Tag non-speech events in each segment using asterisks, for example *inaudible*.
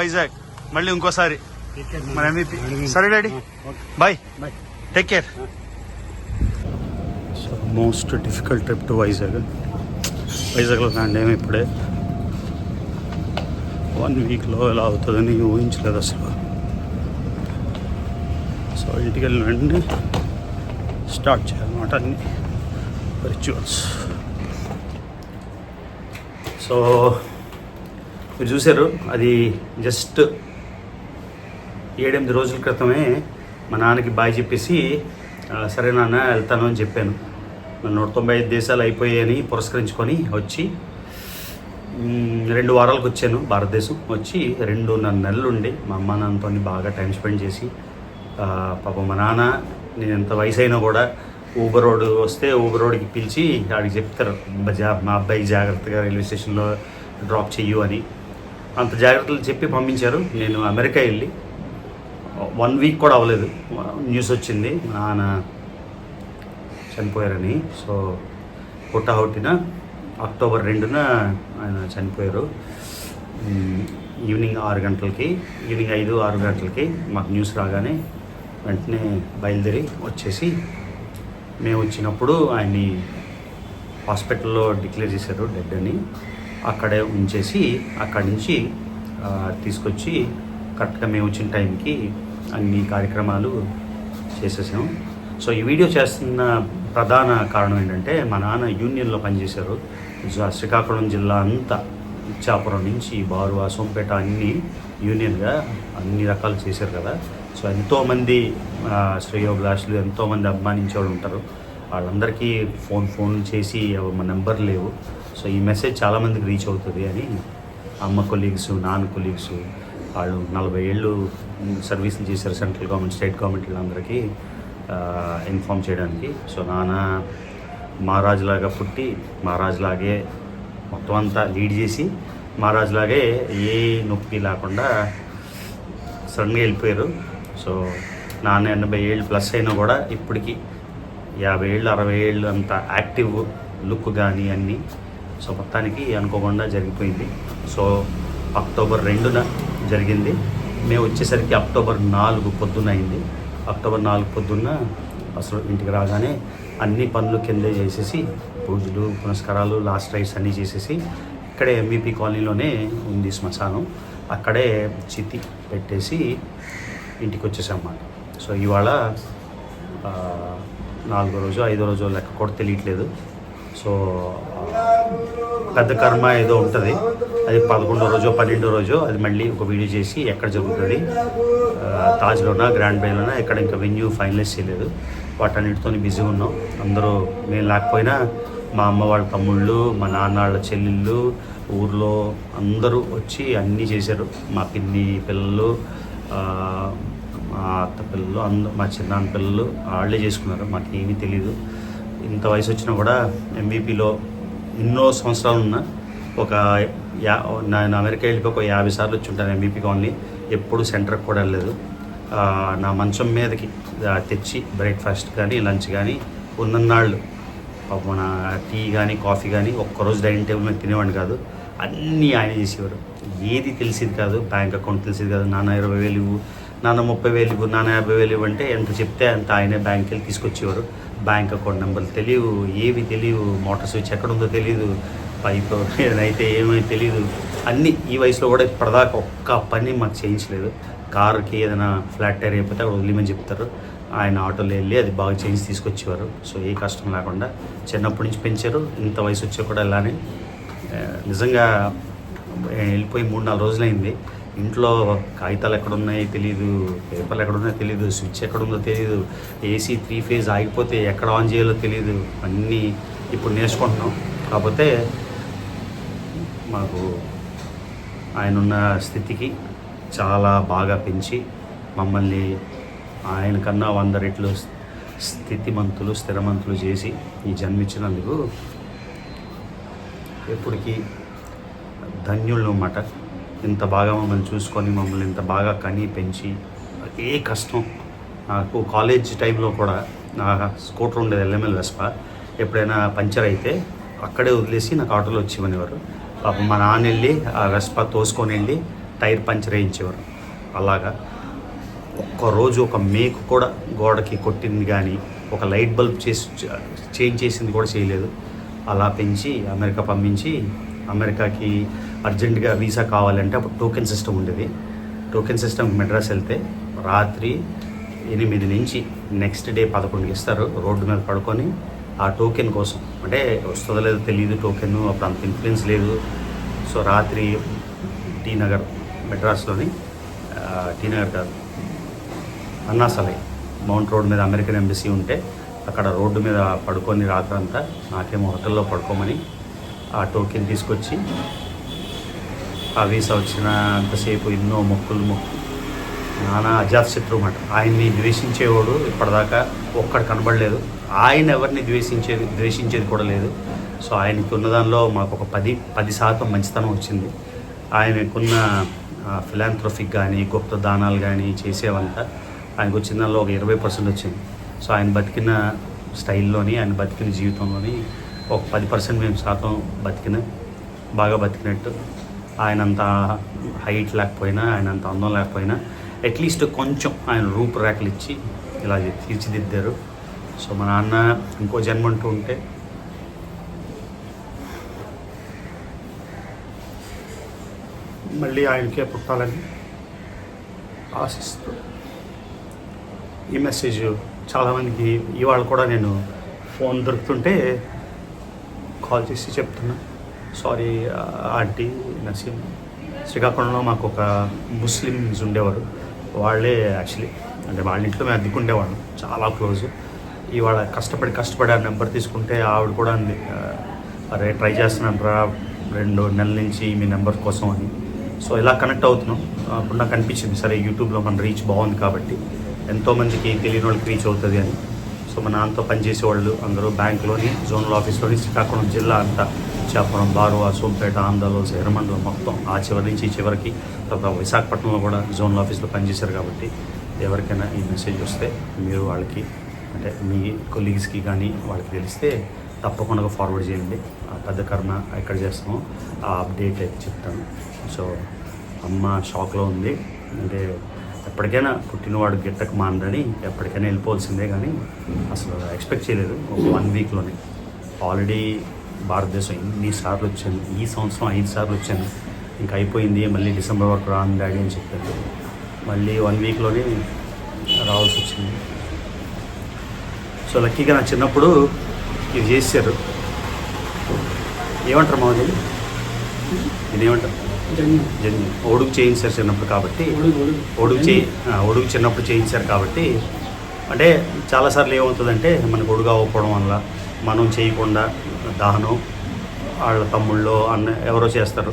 వైజాగ్. మళ్ళీ ఇంకోసారి. మన సరే daddy. Bye bye take care so most difficult trip to Vizag వైజాగ్లో ల్యాండ్ ఏమి ఇప్పుడే? వన్ వీక్లో ఎలా అవుతుందని ఊహించలేదు అసలు. సో ఇంటికి వెళ్ళిన వెంటనే స్టార్ట్ చేయాలన్నమాట అన్ని రిచువల్స్ సో మీరు చూసారు అది జస్ట్ ఏడెనిమిది రోజుల క్రితమే మా నాన్నకి బాయ్ చెప్పేసి సరే నాన్న వెళ్తాను అని చెప్పాను. నూట తొంభై ఐదు దేశాలు అయిపోయాయని పురస్కరించుకొని వచ్చి రెండు వారాలకు వచ్చాను భారతదేశం. వచ్చి రెండున్నర నెలలు ఉండి మా అమ్మ నాన్నతో బాగా టైం స్పెండ్ చేసి పాప పాపం మా నాన్న నేను ఎంత వయసు అయినా కూడా ఊబర్ రోడ్ వస్తే ఊబర్ రోడ్కి పిలిచి ఆడికి చెప్తారు "బజా మా అబ్బాయి జాగ్రత్తగా రైల్వే స్టేషన్లో డ్రాప్ చెయ్యు అని. అంత జాగ్రత్తలు చెప్పి పంపించారు. నేను అమెరికా వెళ్ళి వన్ వీక్ కూడా అవ్వలేదు. న్యూస్ వచ్చింది మా నాన్న చనిపోయారని. సో పుట్టహొట్టిన అక్టోబర్ రెండున ఆయన చనిపోయారు. ఈవినింగ్ ఆరు గంటలకి ఈవినింగ్ ఐదు ఆరు గంటలకి మాకు న్యూస్ రాగానే వెంటనే బయలుదేరి వచ్చేసి మేము వచ్చినప్పుడు ఆయన్ని హాస్పిటల్లో డిక్లేర్ చేశారు డెడ్ అని. అక్కడే ఉంచేసి అక్కడి నుంచి తీసుకొచ్చి కరెక్ట్గా మేము వచ్చిన టైంకి అన్ని కార్యక్రమాలు చేసేసాం సో ఈ వీడియో చేస్తున్న ప్రధాన కారణం ఏంటంటే మా నాన్న యూనియన్లో పనిచేశారు. శ్రీకాకుళం జిల్లా అంతా ఇచ్చాపురం నుంచి బారువా సోంపేట అన్ని యూనియన్గా అన్ని రకాలు చేశారు కదా. సో ఎంతోమంది శ్రేయోభిలాషులు ఎంతోమంది అభిమానించే వాళ్ళు ఉంటారు. వాళ్ళందరికీ ఫోన్ ఫోన్ చేసి మా నెంబర్ లేవు. సో ఈ మెసేజ్ చాలామందికి రీచ్ అవుతుంది అని అమ్మ కొలీగ్స్ నాన్న కొలీగ్స్ వాళ్ళు నలభై ఏళ్ళు సర్వీసులు చేశారు సెంట్రల్ గవర్నమెంట్ స్టేట్ గవర్నమెంట్ అందరికీ ఇన్ఫామ్ చేయడానికి. సో నాన్న మహారాజులాగా పుట్టి మహారాజులాగే మొత్తం అంతా లీడ్ చేసి మహారాజులాగే ఏ నొప్పి లేకుండా సడన్గా వెళ్ళిపోయారు. సో నాన్న ఎనభై ఏళ్ళు ప్లస్ అయినా కూడా ఇప్పటికీ యాభై ఏళ్ళు అరవై ఏళ్ళు అంత యాక్టివ్ లుక్ కానీ అన్నీ సో మొత్తానికి అనుకోకుండా జరిగిపోయింది. సో అక్టోబర్ రెండున జరిగింది. మేము వచ్చేసరికి అక్టోబర్ నాలుగు పొద్దున్న అయింది. అక్టోబర్ నాలుగు పొద్దున్న అసలు ఇంటికి రాగానే అన్ని పనులు కిందే చేసేసి పూజలు పునస్కారాలు లాస్ట్ రైట్స్ అన్నీ చేసేసి ఇక్కడే ఎంబీపీ కాలనీలోనే ఉంది శ్మశానం. అక్కడే చితి పెట్టేసి ఇంటికి వచ్చేసామన్నమాట. సో ఇవాళ నాలుగో రోజు ఐదో రోజు లెక్క కూడా తెలియట్లేదు. సో పెద్ద కర్మ ఏదో ఉంటుంది. అది పదకొండో రోజు పన్నెండో రోజు అది మళ్ళీ ఒక వీడియో చేసి ఎక్కడ జరుగుతుంది. తాజ్లోనా గ్రాండ్ బేలోనా ఎక్కడ ఇంకా వెన్యూ ఫైనలైజ్ చేయలేదు. వాటన్నిటితో బిజీగా ఉన్నాం. అందరూ మేము లేకపోయినా మా అమ్మ వాళ్ళ తమ్ముళ్ళు మా నాన్న వాళ్ళ చెల్లెళ్ళు ఊర్లో అందరూ వచ్చి అన్నీ చేశారు. మా పిన్ని పిల్లలు మా అత్త పిల్లలు అంద మా చిన్నాన్న పిల్లలు వాళ్ళే చేసుకున్నారు. మాకేమీ తెలియదు ఇంత వయసు వచ్చినా కూడా ఎంబీపీలో ఎన్నో సంవత్సరాలు ఉన్న ఒక యా నేను అమెరికా వెళ్ళిపోయి ఒక యాభై సార్లు వచ్చి ఉంటాను ఎంబీపీ కాలనీ. ఎప్పుడు సెంటర్కి కూడా వెళ్ళలేదు. నా మంచం మీదకి తెచ్చి బ్రేక్ఫాస్ట్ కానీ లంచ్ కానీ ఉన్నన్నాళ్ళు. మన టీ కానీ కాఫీ కానీ ఒక్కరోజు డైనింగ్ టేబుల్ మీద తినేవాడిని కాదు. అన్నీ ఆయన చేసేవారు. ఏది తెలిసేది కాదు. బ్యాంక్ అకౌంట్ తెలిసేది కాదు. నాన్న ఇరవై వేలు ఇవ్వు నాన్న ముప్పై వేలు ఇవ్వు నాన్న యాభై వేలు ఇవ్వు అంటే ఎంత చెప్తే అంత ఆయనే బ్యాంక్కి వెళ్ళి తీసుకొచ్చేవారు. బ్యాంక్ అకౌంట్ నెంబర్లు తెలియవు ఏవి తెలియవు మోటార్ స్విచ్ ఎక్కడ ఉందో తెలియదు పైప్ ఏదైతే ఏమీ తెలియదు అన్నీ ఈ వయసులో కూడా ఇప్పటిదాకా ఒక్క పని మాకు చేయించలేదు. కార్కి ఏదైనా ఫ్లాట్ టైర్ అయిపోతే అక్కడ వదిలేమని చెప్తారు. ఆయన ఆటోలో వెళ్ళి అది బాగా చేయించి తీసుకొచ్చేవారు. సో ఏ కష్టం లేకుండా చిన్నప్పటి నుంచి పెంచారు. ఇంత వయసు వచ్చా కూడా ఇలానే. నిజంగా వెళ్ళిపోయి మూడు నాలుగు రోజులైంది. ఇంట్లో కాగితాలు ఎక్కడున్నాయో తెలియదు పేపర్లు ఎక్కడున్నాయో తెలియదు స్విచ్ ఎక్కడ ఉందో తెలియదు ఏసీ త్రీ ఫేజ్ ఆగిపోతే ఎక్కడ ఆన్ చేయాలో తెలియదు అన్నీ ఇప్పుడు నేర్చుకుంటున్నాం. కాకపోతే మాకు ఆయన ఉన్న స్థితికి చాలా బాగా పెంచి మమ్మల్ని ఆయన కన్నా వంద రెట్లు స్థితిమంతులు స్థిరమంతులు చేసి ఈ జన్మించినందుకు ఎప్పటికీ ధన్యుళ్ళు అన్నమాట. ఇంత బాగా మమ్మల్ని చూసుకొని మమ్మల్ని ఇంత బాగా కని పెంచి ఏ కష్టం? నాకు కాలేజ్ టైంలో కూడా నా స్కూటర్ ఉండేది ఎల్ఎంఎల్ వెస్పా. ఎప్పుడైనా పంచర్ అయితే అక్కడే వదిలేసి నాకు ఆటోలో వచ్చేవనేవారు ఇవ్వనివారు పాపం మా నాన్న వెళ్ళి ఆ వెస్పా తోసుకొని వెళ్ళి టైర్ పంచర్ వేయించేవారు. అలాగా. ఒక్కరోజు ఒక మేకు కూడా గోడకి కొట్టింది కానీ ఒక లైట్ బల్బ్ చేసి చేంజ్ చేసింది కూడా చేయలేదు. అలా పెంచి అమెరికా పంపించి అమెరికాకి అర్జెంటుగా వీసా కావాలంటే అప్పుడు టోకెన్ సిస్టమ్ ఉండేది. టోకెన్ సిస్టమ్ మెడ్రాస్ వెళ్తే రాత్రి ఎనిమిది నుంచి నెక్స్ట్ డే పదకొండుకి ఇస్తారు. రోడ్డు మీద పడుకొని ఆ టోకెన్ కోసం. అంటే వస్తుందో లేదో తెలియదు టోకెన్ అప్పుడు అంత ఇన్ఫ్లుయెన్స్ లేదు. సో రాత్రి టీ నగర్ మెడ్రాస్లోని టీ నగర్ కాదు అన్నాసలై మౌంట్ రోడ్ మీద అమెరికన్ ఎంబసీ ఉంటే అక్కడ రోడ్డు మీద పడుకొని రాత్రంతా నాకేమో హోటల్లో పడుకోమని ఆ టోకెన్ తీసుకొచ్చి ఆ వీసా వచ్చినంతసేపు ఎన్నో మొక్కులు మొక్కు నానా అజాత్ శత్రువు మాట. ఆయన్ని ద్వేషించేవాడు ఇప్పటిదాకా ఒక్కడు కనబడలేదు. ఆయన ఎవరిని ద్వేషించేది ద్వేషించేది కూడా లేదు. సో ఆయనకున్న దానిలో మాకు ఒక పది పది శాతం మంచితనం వచ్చింది. ఆయనకున్న ఫిలాంథ్రఫిక్ కానీ గుప్త దానాలు కానీ చేసేవంతా ఆయనకు వచ్చిన దానిలో ఒక ఇరవై పర్సెంట్ వచ్చింది. సో ఆయన బతికిన స్టైల్లోని ఆయన బతికిన జీవితంలోని ఒక పది పర్సెంట్ మేము శాతం బతికిన బాగా బతికినట్టు ఆయనంత హైట్ లేకపోయినా ఆయన అంత అందం లేకపోయినా అట్లీస్ట్ కొంచెం ఆయన రూపురేఖలు ఇచ్చి ఇలా తీర్చిదిద్దారు. సో మా నాన్న ఇంకో జన్మ అంటూ ఉంటే మళ్ళీ ఆయనకే పుట్టాలని ఆశిస్తూ ఈ మెసేజ్ చాలామందికి ఇవాళ కూడా నేను ఫోన్ దొరుకుతుంటే కాల్ చేసి చెప్తున్నా. సారీ ఆంటీ నసీం శ్రీకాకుళంలో మాకు ఒక ముస్లిమ్స్ ఉండేవారు. వాళ్ళే యాక్చువల్లీ అంటే వాళ్ళ ఇంట్లో మేము అద్దెకుండేవాళ్ళం చాలా క్లోజ్. ఇవాళ కష్టపడి కష్టపడి ఆ నెంబర్ తీసుకుంటే ఆవిడ కూడా అంది అరే ట్రై చేస్తున్నాను రా రెండు నెలల నుంచి మీ నెంబర్ కోసం అని. సో ఇలా కనెక్ట్ అవుతున్నాం. అప్పుడు నాకు అనిపించింది సరే యూట్యూబ్లో మన రీచ్ బాగుంది కాబట్టి ఎంతోమందికి తెలియని వాళ్ళకి రీచ్ అవుతుంది అని. సో మా నాన్నతో పనిచేసే వాళ్ళు అందరూ బ్యాంకులోని జోనల్ ఆఫీస్లోని శ్రీకాకుళం జిల్లా అంతా. చేపరం బారువా సోంపేట ఆంధ్రలో ఎర్రమండలం మొత్తం ఆ చివరి నుంచి చివరికి తర్వాత విశాఖపట్నంలో కూడా జోనల్ ఆఫీస్లో పనిచేశారు కాబట్టి ఎవరికైనా ఈ మెసేజ్ వస్తే మీరు వాళ్ళకి అంటే మీ కొలీగ్స్కి కానీ వాళ్ళకి తెలిస్తే తప్పకుండా ఫార్వర్డ్ చేయండి. ఆ పెద్ద కర్మ ఎక్కడ చేస్తామో ఆ అప్డేట్ అయితే చెప్తాను. సో అమ్మ షాక్లో ఉంది. అంటే ఎప్పటికైనా పుట్టినవాడు గిట్టక మానడని ఎప్పటికైనా వెళ్ళిపోవాల్సిందే కానీ అసలు ఎక్స్పెక్ట్ చేయలేదు. ఒక వన్ వీక్లోనే. ఆల్రెడీ భారతదేశం ఇన్నిసార్లు వచ్చాను ఈ సంవత్సరం ఐదు సార్లు వచ్చాను ఇంకా అయిపోయింది. మళ్ళీ డిసెంబర్ వరకు రాను డాడీ అని చెప్పారు. మళ్ళీ వన్ వీక్లోనే రావాల్సి వచ్చింది. సో లక్కీగా నా చిన్నప్పుడు ఇది చేశారు. ఏమంటారు మామూలు ఇది ఏమంటారు జన్యు. ఒడుగు చేయించారు చిన్నప్పుడు కాబట్టి. ఒడుగు చేయి ఆ, ఒడుగు చిన్నప్పుడు చేయించారు కాబట్టి. అంటే చాలాసార్లు ఏమవుతుందంటే మనకు ఒడుగు అవ్వకపోవడం వల్ల మనం చేయకుండా దహనం వాళ్ళ తమ్ముళ్ళు అన్న ఎవరో చేస్తారు.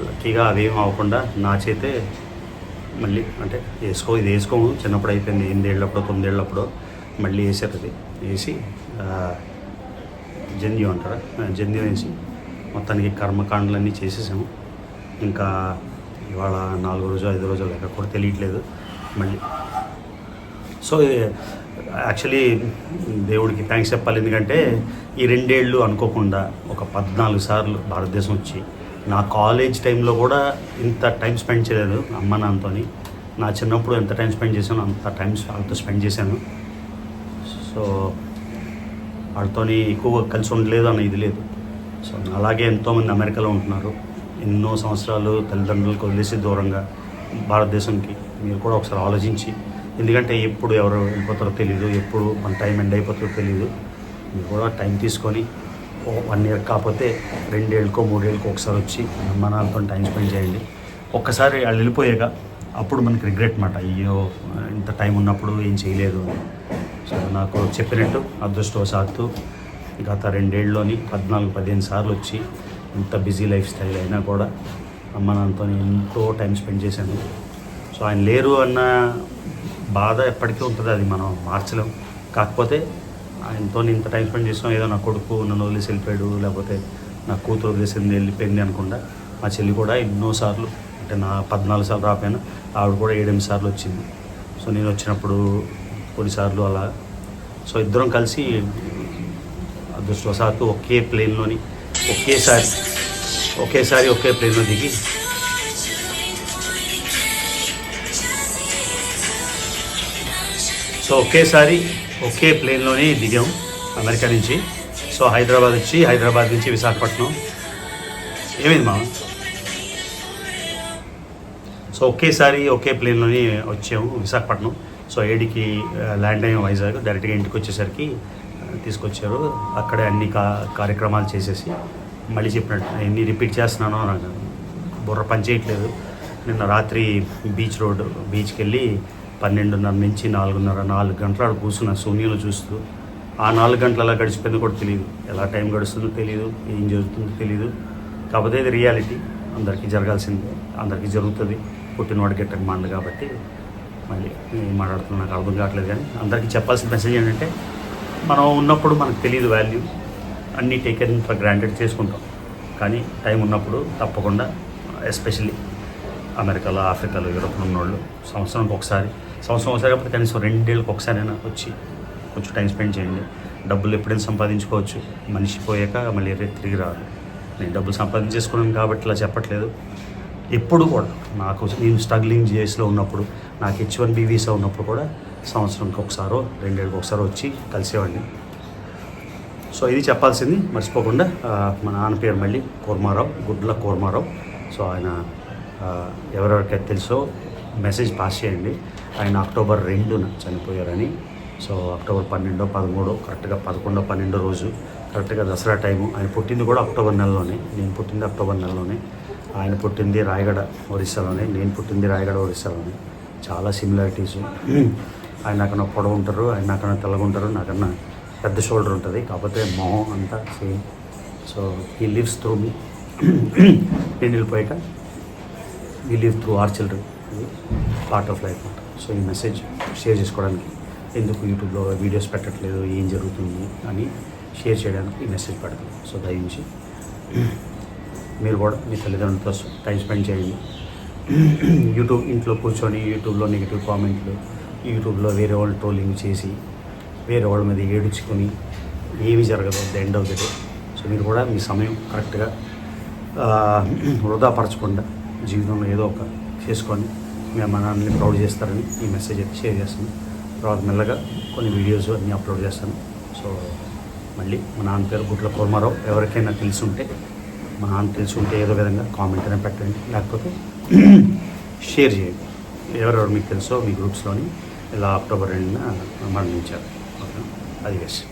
లక్కీగా అదేం అవ్వకుండా నా చేతే మళ్ళీ అంటే వేసుకో ఇది వేసుకోము చిన్నప్పుడు అయిపోయింది ఎనిమిదేళ్ళప్పుడు తొమ్మిదేళ్ళప్పుడు మళ్ళీ వేసారు అది. వేసి జంధ్యం అంటారా? జంధ్యం వేసి మొత్తానికి కర్మకాండలన్నీ చేసేసాము. ఇంకా ఇవాళ నాలుగు రోజు ఐదు రోజులు లేక కూడా తెలియట్లేదు. మళ్ళీ సో యాక్చువల్లీ దేవుడికి థ్యాంక్స్ చెప్పాలి. ఎందుకంటే ఈ రెండేళ్ళు అనుకోకుండా ఒక పద్నాలుగు సార్లు భారతదేశం వచ్చి నా కాలేజ్ టైంలో కూడా ఇంత టైం స్పెండ్ చేయలేదు అమ్మ నాన్నతోని. నా చిన్నప్పుడు ఎంత టైం స్పెండ్ చేశాను అంత టైం వాళ్ళతో స్పెండ్ చేశాను. సో వాళ్ళతోని ఎక్కువగా కలిసి ఉండలేదు అన్న ఇది లేదు. సో అలాగే ఎంతోమంది అమెరికాలో ఉంటున్నారు. ఎన్నో సంవత్సరాలు తల్లిదండ్రులకు వదిలేసి దూరంగా భారతదేశంకి. మీరు కూడా ఒకసారి ఆలోచించి ఎందుకంటే ఎప్పుడు ఎవరు వెళ్ళిపోతారో తెలియదు ఎప్పుడు మన టైం ఎండ్ అయిపోతారో తెలియదు మీరు కూడా టైం తీసుకొని వన్ ఇయర్ కాకపోతే రెండేళ్ళకో మూడేళ్ళకో ఒకసారి వచ్చి అమ్మ టైం స్పెండ్ చేయండి. ఒక్కసారి వాళ్ళు వెళ్ళిపోయాక అప్పుడు మనకి రిగ్రెట్ మాట అయ్యో ఇంత టైం ఉన్నప్పుడు ఏం చేయలేదు. సో నాకు చెప్పినట్టు అదృష్టవశాత్తు గత రెండేళ్ళలోని పద్నాలుగు పదిహేను సార్లు వచ్చి ఇంత బిజీ లైఫ్ స్టైల్ అయినా కూడా అమ్మ నాన్నతో ఎంతో టైం స్పెండ్ చేశాను. సో ఆయన లేరు అన్న బాధ ఎప్పటికీ ఉంటుంది అది మనం మార్చలేం. కాకపోతే ఆయనతో ఇంత టైం స్పెండ్ చేసినాం ఏదో నా కొడుకు నన్ను వదిలేసి వెళ్ళిపోయాడు లేకపోతే నా కూతురు వదిలేసింది వెళ్ళిపోయింది అనుకుండా మా చెల్లి కూడా ఎన్నోసార్లు అంటే నా పద్నాలుగు సార్లు రాపోయినా ఆవిడ కూడా ఏడెనిమిది సార్లు వచ్చింది. సో నేను వచ్చినప్పుడు కొన్నిసార్లు అలా సో ఇద్దరం కలిసి అదృష్టవశాత్తు ఒకే ప్లేన్లోని ఒకేసారి ఒకేసారి ఒకే ప్లేన్లో దిగి సో ఒకేసారి ఒకే ప్లేన్లోనే దిగాం అమెరికా నుంచి. సో హైదరాబాద్ వచ్చి హైదరాబాద్ నుంచి విశాఖపట్నం. ఏమైంది మా సో ఒకేసారి ఒకే ప్లేన్లోనే వచ్చాము విశాఖపట్నం. సో ఏడికి ల్యాండ్ అయ్యాం వైజాగ్. డైరెక్ట్గా ఇంటికి వచ్చేసరికి తీసుకొచ్చారు. అక్కడే అన్ని కా కార్యక్రమాలు చేసేసి మళ్ళీ చెప్పినట్టు ఎన్ని రిపీట్ చేస్తున్నానో నాకు బుర్ర పని చేయట్లేదు. నిన్న రాత్రి బీచ్ రోడ్ బీచ్కి వెళ్ళి పన్నెండున్నర నుంచి నాలుగున్నర నాలుగు గంటల ఆడ కూర్చున్న శూన్యంలో చూస్తూ. ఆ నాలుగు గంటలు ఎలా గడిచిపోయిందో కూడా తెలియదు ఎలా టైం గడుస్తుందో తెలియదు ఏం జరుగుతుందో తెలియదు కాకపోతే ఇది రియాలిటీ. అందరికీ జరగాల్సిందే. అందరికీ జరుగుతుంది. పుట్టినవాడు గిట్టక మంది కాబట్టి మళ్ళీ ఏం మాట్లాడుతున్నా నాకు అర్థం కావట్లేదు కానీ అందరికీ చెప్పాల్సిన మెసేజ్ ఏంటంటే మనం ఉన్నప్పుడు మనకు తెలియదు వాల్యూ అన్నీ టేకెన్ ఫర్ గ్రాంటెడ్ చేసుకుంటాం. కానీ టైం ఉన్నప్పుడు తప్పకుండా ఎస్పెషల్లీ అమెరికాలో ఆఫ్రికాలో యూరోప్లో ఉన్నోళ్ళు సంవత్సరానికి ఒకసారి సంవత్సరం ఒకసారి కాకపోతే కనీసం రెండేళ్ళకి ఒకసారైనా వచ్చి కొంచెం టైం స్పెండ్ చేయండి. డబ్బులు ఎప్పుడైనా సంపాదించుకోవచ్చు. మనిషి పోయాక మళ్ళీ రేపు తిరిగి రాదు నేను డబ్బులు సంపాదించేసుకున్నాను కాబట్టి ఇలా చెప్పట్లేదు. ఎప్పుడు కూడా నాకు నేను స్ట్రగ్లింగ్ చేసిలో ఉన్నప్పుడు నాకు హెచ్ వన్ బి వీసా ఉన్నప్పుడు కూడా సంవత్సరంకి ఒకసారో రెండేళ్ళకి ఒకసారో వచ్చి కలిసేవాడిని. సో ఇది చెప్పాల్సింది. మర్చిపోకుండా మా నాన్న పేరు మళ్ళీ కూర్మారావు గుడ్ల కూర్మారావు. సో ఆయన ఎవరెవరికైతే తెలుసో మెసేజ్ పాస్ చేయండి. ఆయన అక్టోబర్ రెండున చనిపోయారని. సో అక్టోబర్ పన్నెండో పదమూడో కరెక్ట్గా పదకొండో పన్నెండో రోజు కరెక్ట్గా దసరా టైము. ఆయన పుట్టింది కూడా అక్టోబర్ నెలలోనే. నేను పుట్టింది అక్టోబర్ నెలలోనే. ఆయన పుట్టింది రాయగడ ఒరిస్సాలోనే. నేను పుట్టింది రాయగడ ఒరిస్సాలోనే. చాలా సిమిలారిటీస్ ఆయన నాకన్నా పొడవు ఉంటారు ఆయన నాకన్నా తెల్లగా ఉంటారు నాకన్నా పెద్ద షోల్డర్ ఉంటుంది. కాకపోతే మొహం అంతా సేమ్ సో ఈ లివ్స్ త్రూ మీ నేను వెళ్ళిపోయాక ఈ live through our children part of life అనమాట సో ఈ మెసేజ్ షేర్ చేసుకోవడానికి. ఎందుకు యూట్యూబ్లో వీడియోస్ పెట్టట్లేదు ఏం జరుగుతుంది అని షేర్ చేయడానికి ఈ మెసేజ్ పెడతాం. సో దయించి మీరు కూడా మీ తల్లిదండ్రులతో టైం స్పెండ్ చేయండి. యూట్యూబ్ ఇంట్లో కూర్చొని యూట్యూబ్లో నెగిటివ్ కామెంట్లు యూట్యూబ్లో వేరే వాళ్ళు ట్రోలింగ్ చేసి వేరే వాళ్ళ మీద ఏడుచుకొని ఏమీ జరగదు the end of the day so మీరు కూడా మీ సమయం కరెక్ట్గా వృధాపరచకుండా జీవితంలో ఏదో ఒక చేసుకొని మీ అమ్మ నాన్నని ప్రౌడ్ చేస్తారని ఈ మెసేజ్ అయితే షేర్ చేస్తాను. తర్వాత మెల్లగా కొన్ని వీడియోస్ అన్నీ అప్లోడ్ చేస్తాను. సో మళ్ళీ మా నాన్న పేరు గుట్ల కుర్మారావు. ఎవరికైనా తెలిసి ఉంటే మా నాన్న తెలిసి ఉంటే ఏదో విధంగా కామెంట్ అయినా పెట్టండి. లేకపోతే *clears throat* షేర్ చేయండి. ఎవరెవరు మీకు తెలుసో మీ గ్రూప్స్లోని ఇలా అక్టోబర్ రెండున మరణించారు. ఓకే అది వేసి